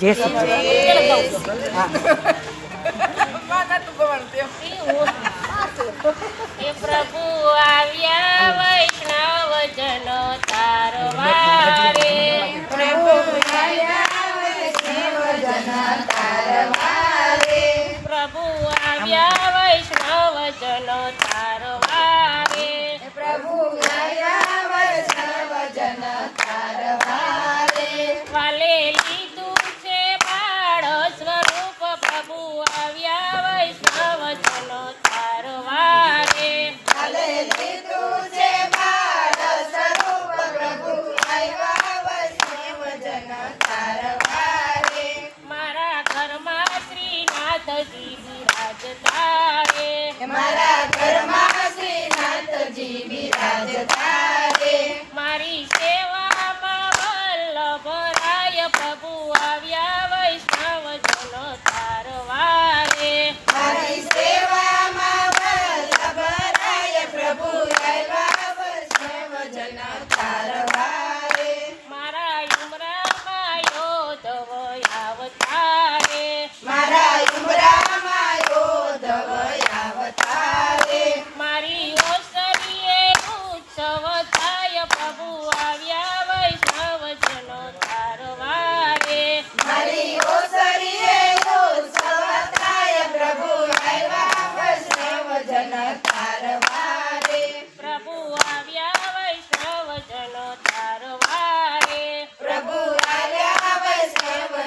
જય શ્રી પ્રભુ આવ્યા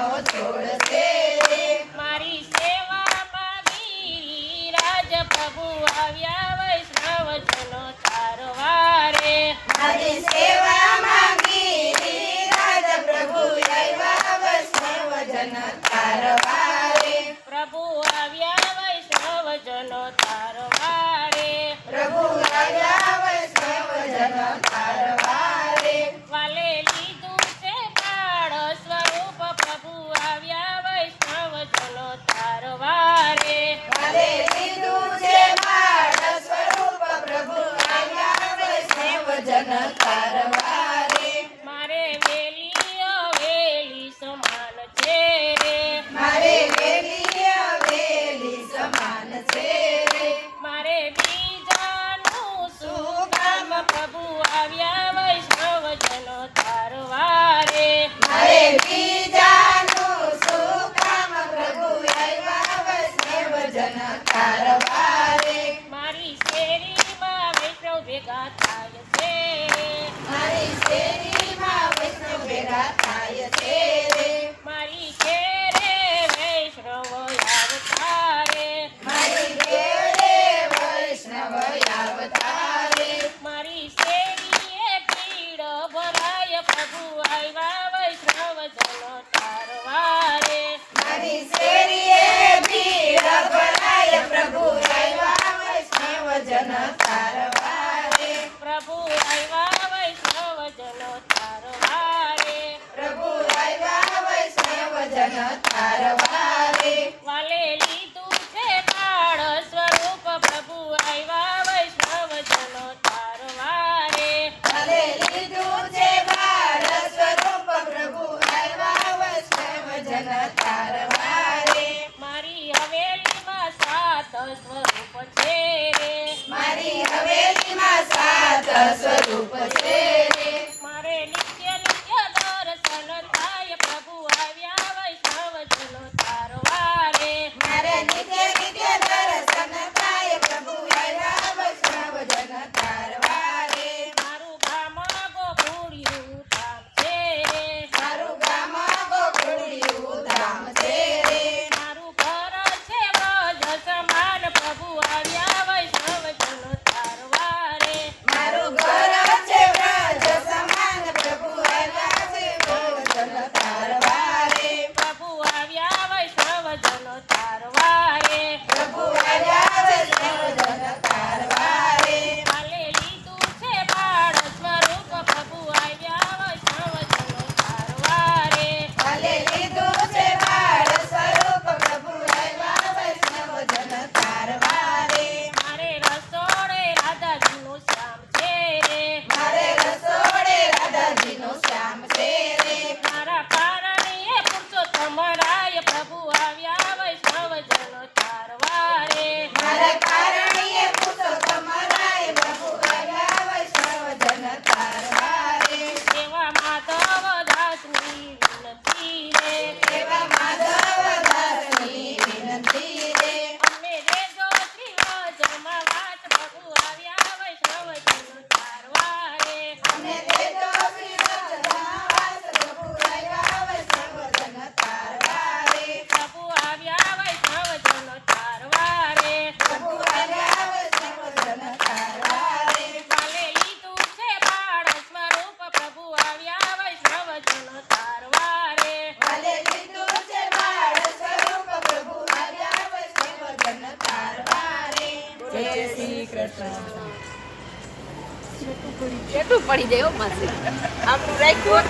no, it's Bye. પ્રભુ આવ્યા વૈષ્ણવ જનો તારવારે. મારી શેરીએ ભીડ ભરાય પ્રભુ આવ્યા વૈષ્ણવ જન તારવારે. પ્રભુ આવ્યા વૈષ્ણવ જનો તારવારે. પ્રભુ આવ્યા વૈષ્ણવ જન તારવારે. Sarupa Deva. જય શ્રી કૃષ્ણ. કેટલું પડી જાય હો માસી આપણું રાખ્યું